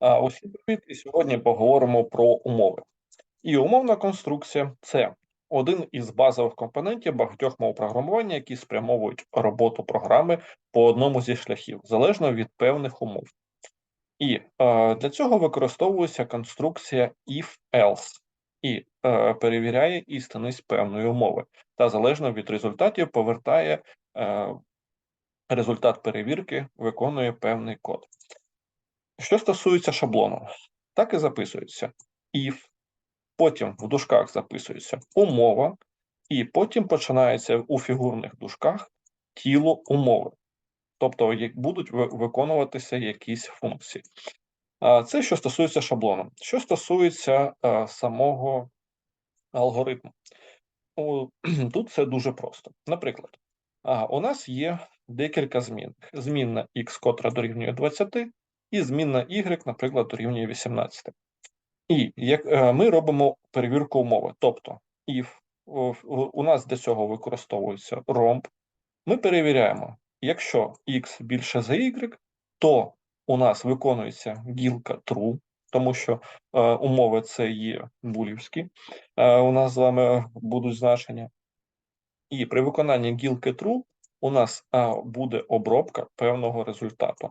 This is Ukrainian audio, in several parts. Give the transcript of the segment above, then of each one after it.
Усім привіт! І сьогодні поговоримо про умови. І умовна конструкція це один із базових компонентів багатьох мов програмування, які спрямовують роботу програми по одному зі шляхів, залежно від певних умов. І е, для цього використовується конструкція if-else і е, перевіряє істинність певної умови, та залежно від результатів повертає е, результат перевірки, виконує певний код. Що стосується шаблону, так і записується if, потім в дужках записується умова, і потім починається у фігурних дужках тіло умови. Тобто будуть виконуватися якісь функції. Це що стосується шаблону. Що стосується самого алгоритму, тут все дуже просто. Наприклад, у нас є декілька змін. Змінна x, котра дорівнює 20, і змінна y, наприклад, дорівнює 18. І як е, ми робимо перевірку умови. Тобто, if у нас для цього використовується ромб, ми перевіряємо, якщо x більше за y, то у нас виконується гілка true, тому що е, умови це є булівські, е, у нас з вами будуть значення. І при виконанні гілки true у нас е, буде обробка певного результату.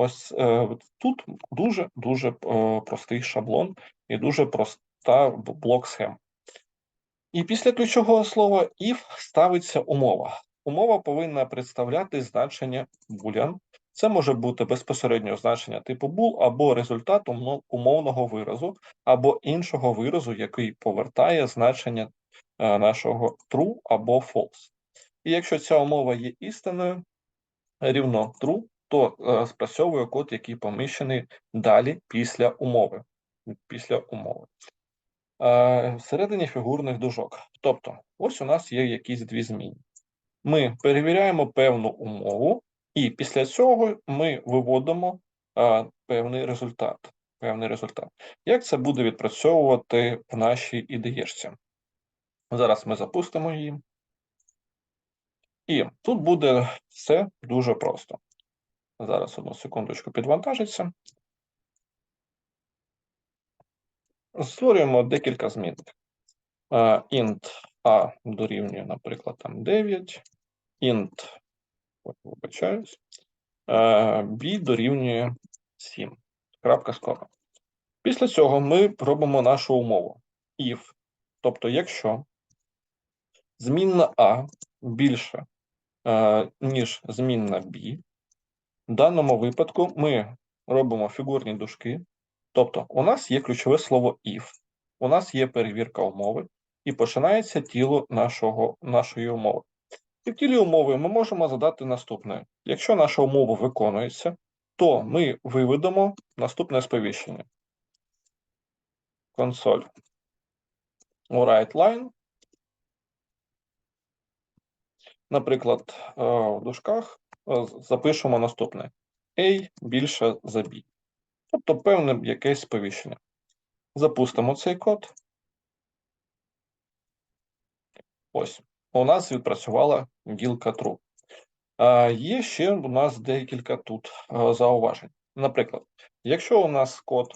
Ось е, тут дуже-дуже е, простий шаблон і дуже проста блок схем. І після ключового слова if ставиться умова. Умова повинна представляти значення boolean. Це може бути безпосередньо значення типу bool або результат умовного виразу, або іншого виразу, який повертає значення е, нашого true або false. І якщо ця умова є істинною, рівно true, то е, спрацьовує код, який поміщений далі після умови. Після умови. Е, всередині фігурних дужок. Тобто, ось у нас є якісь дві зміни. Ми перевіряємо певну умову, і після цього ми виводимо е, певний результат. Певний результат. Як це буде відпрацьовувати в нашій ідеєшці? Зараз ми запустимо її. І тут буде все дуже просто. Зараз одну секундочку підвантажиться. Створюємо декілька змін. int a дорівнює, наприклад, там 9, int, вибачаюсь, b дорівнює 7. Крапка скоро. Після цього ми робимо нашу умову. If, тобто, якщо змінна A більше, ніж змінна B, в даному випадку ми робимо фігурні дужки, тобто у нас є ключове слово if, у нас є перевірка умови, і починається тіло нашого, нашої умови. І в тілі умови ми можемо задати наступне: якщо наша умова виконується, то ми виведемо наступне сповіщення. Консоль у WriteLine. Наприклад, е, в дужках запишемо наступне: A більше за B. Тобто певне якесь сповіщення. Запустимо цей код. Ось. У нас відпрацювала ділка true. А Є ще у нас декілька тут е, зауважень. Наприклад, якщо у нас код,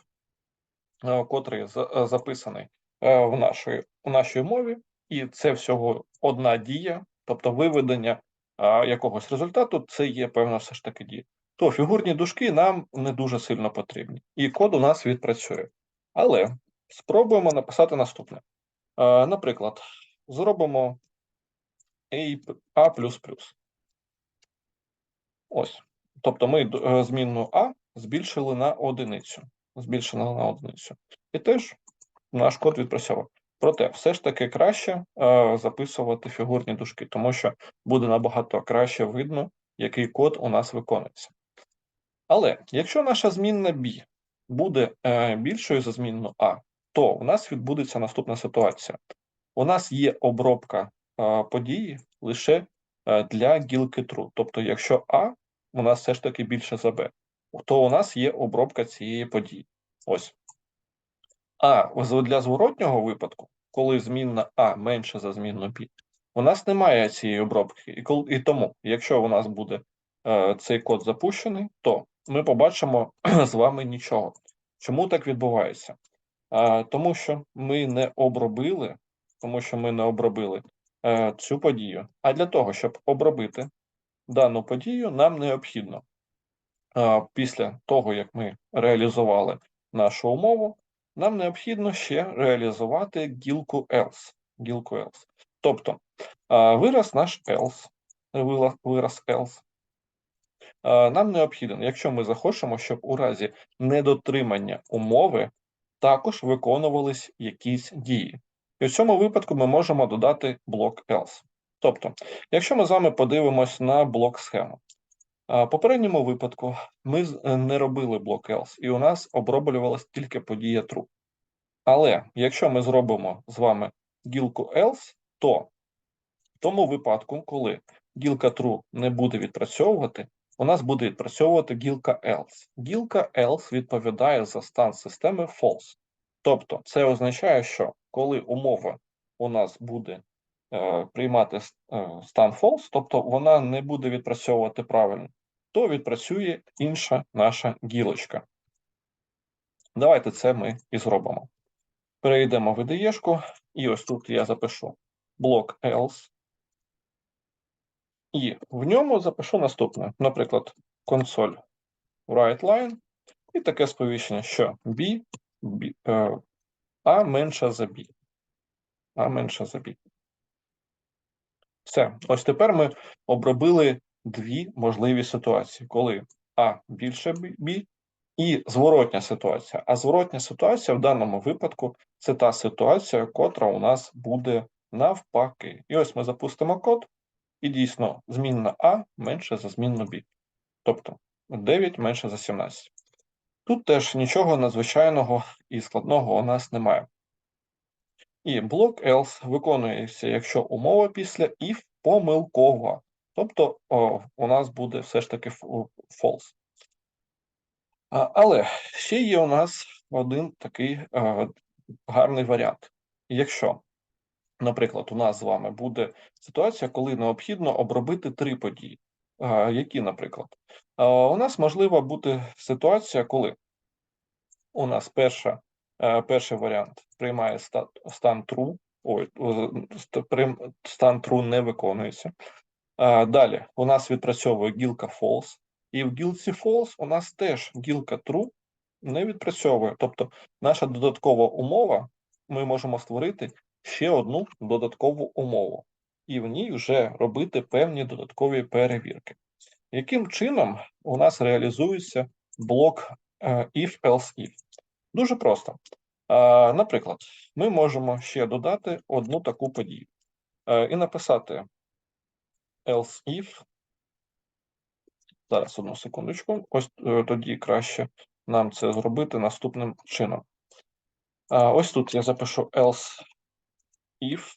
е, котрий записаний в нашій, в нашій мові, і це всього одна дія, тобто виведення якогось результату, це є певна все ж таки дія. То фігурні дужки нам не дуже сильно потрібні, і код у нас відпрацює. Але спробуємо написати наступне. Наприклад, зробимо A. Ось. Тобто ми е, змінну А збільшили на одиницю. Збільшили на одиницю. І теж наш код відпрацьовував. Проте, все ж таки краще е, записувати фігурні дужки, тому що буде набагато краще видно, який код у нас виконується. Але якщо наша змінна B буде е, більшою за змінну А, то у нас відбудеться наступна ситуація. У нас є обробка е, події лише е, для гілки true. Тобто, якщо А у нас все ж таки більше за Б, то у нас є обробка цієї події. Ось. А для зворотнього випадку, коли змінна А менше за змінну Б, у нас немає цієї обробки. І коли, і тому, якщо у нас буде е, цей код запущений, то ми побачимо з вами нічого. Чому так відбувається? А, Тому що ми не обробили, тому що ми не обробили е, цю подію. А для того, щоб обробити дану подію, нам необхідно е, після того, як ми реалізували нашу умову, нам необхідно ще реалізувати гілку else. Гілку else. Тобто вираз наш else, вираз else. Нам необхідно, якщо ми захочемо, щоб у разі недотримання умови також виконувались якісь дії. І в цьому випадку ми можемо додати блок else. Тобто, якщо ми з вами подивимось на блок схему, попередньому випадку ми е, не робили блок else, і у нас оброблювалась тільки подія true. Але якщо ми зробимо з вами гілку else, то в тому випадку, коли гілка true не буде відпрацьовувати, у нас буде відпрацьовувати гілка else. Гілка else відповідає за стан системи false. Тобто, це означає, що коли умова у нас буде е, приймати е, стан false, тобто вона не буде відпрацьовувати правильно, то відпрацює інша наша гілочка. Давайте це ми і зробимо. Перейдемо в IDE-шку, і ось тут я запишу блок else. І в ньому запишу наступне, наприклад, консоль writeLine, і таке сповіщення, що b, b е, a менше за b. А менше за b. Все. Ось тепер ми обробили дві можливі ситуації, коли А більше b і зворотня ситуація. А зворотня ситуація в даному випадку це та ситуація, котра у нас буде навпаки. І ось ми запустимо код, і дійсно змінна А менше за змінну B. Тобто 9 менше за 17. Тут теж нічого надзвичайного і складного у нас немає. І блок else виконується, якщо умова після if помилкова. Тобто о, у нас буде все ж таки false. А, Але ще є у нас один такий е, гарний варіант. Якщо, наприклад, у нас з вами буде ситуація, коли необхідно обробити три події. Е, Які, наприклад, Е, у нас можлива бути ситуація, коли у нас перша, е, перший варіант приймає стан true, ой, стан true не виконується. Далі у нас відпрацьовує гілка false, і в гілці false у нас теж гілка true не відпрацьовує. Тобто наша додаткова умова, ми можемо створити ще одну додаткову умову, і в ній вже робити певні додаткові перевірки. Яким чином у нас реалізується блок е, if else if? Дуже просто. Наприклад, ми можемо ще додати одну таку подію е, і написати else if. Зараз одну секундочку. Ось е, тоді краще нам це зробити наступним чином. Ось тут я запишу else if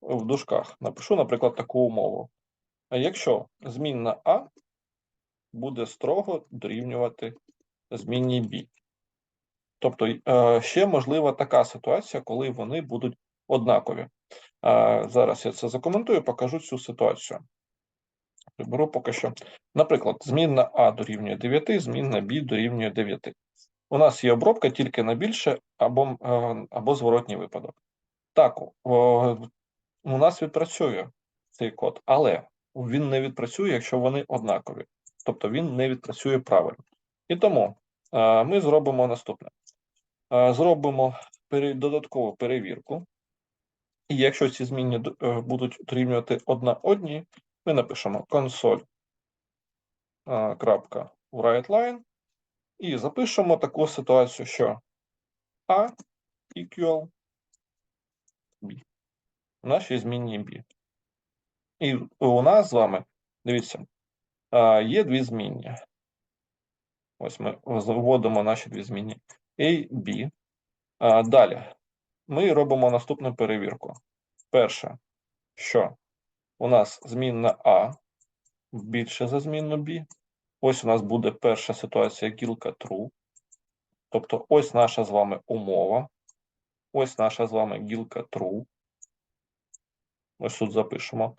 в дужках. Напишу, наприклад, таку умову. Якщо змінна А буде строго дорівнювати змінній B. Тобто е, ще можлива така ситуація, коли вони будуть однакові. Зараз я це закоментую, покажу цю ситуацію. Приберу поки що. Наприклад, змінна А дорівнює 9, змінна Б дорівнює 9. У нас є обробка тільки на більше або, е, або зворотній випадок. Так, у нас відпрацює цей код, але він не відпрацює, якщо вони однакові. Тобто він не відпрацює правильно. І тому е, ми зробимо наступне: Е, зробимо додаткову перевірку. І якщо ці змінні е, будуть дорівнювати одна одній, ми напишемо console е, і запишемо таку ситуацію, що A equal B. Наші змінні B. І у нас з вами, дивіться, е, є дві змінні. Ось ми вводимо наші дві змінні A, B. Далі ми робимо наступну перевірку. Перше, що у нас змінна А більше за змінну B. Ось у нас буде перша ситуація гілка true. Тобто ось наша з вами умова. Ось наша з вами гілка true. Ось тут запишемо.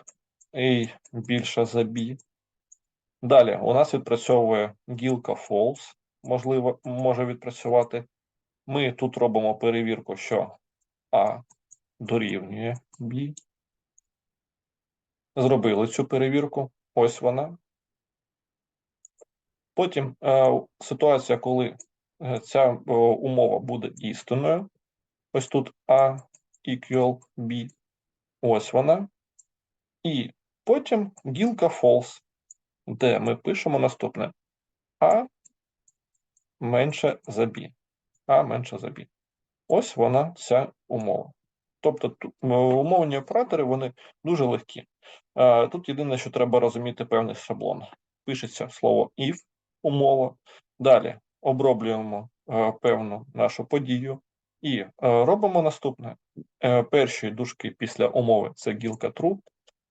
A більше за B. Далі у нас відпрацьовує гілка false. можливо може відпрацювати. Ми тут робимо перевірку, що А дорівнює Б. Зробили цю перевірку. Ось вона. Потім е, ситуація, коли е, ця е, умова буде істинною. Ось тут A equal B. Ось вона. І потім гілка false, де ми пишемо наступне А менше за B. А менше за B. Ось вона ця умова. Тобто умовні оператори вони дуже легкі. Е, Тут єдине, що треба розуміти певний шаблон. Пишеться слово if, умова. Далі оброблюємо е, певну нашу подію і е, робимо наступне. Е, Перші дужки після умови це гілка true.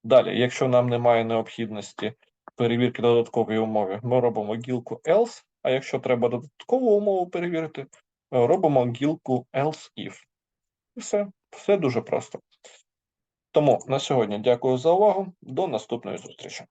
Далі, якщо нам немає необхідності перевірки додаткової умови, ми робимо гілку else, а якщо треба додаткову умову перевірити, е, робимо гілку else if. І все, все дуже просто. Тому на сьогодні дякую за увагу. До наступної зустрічі.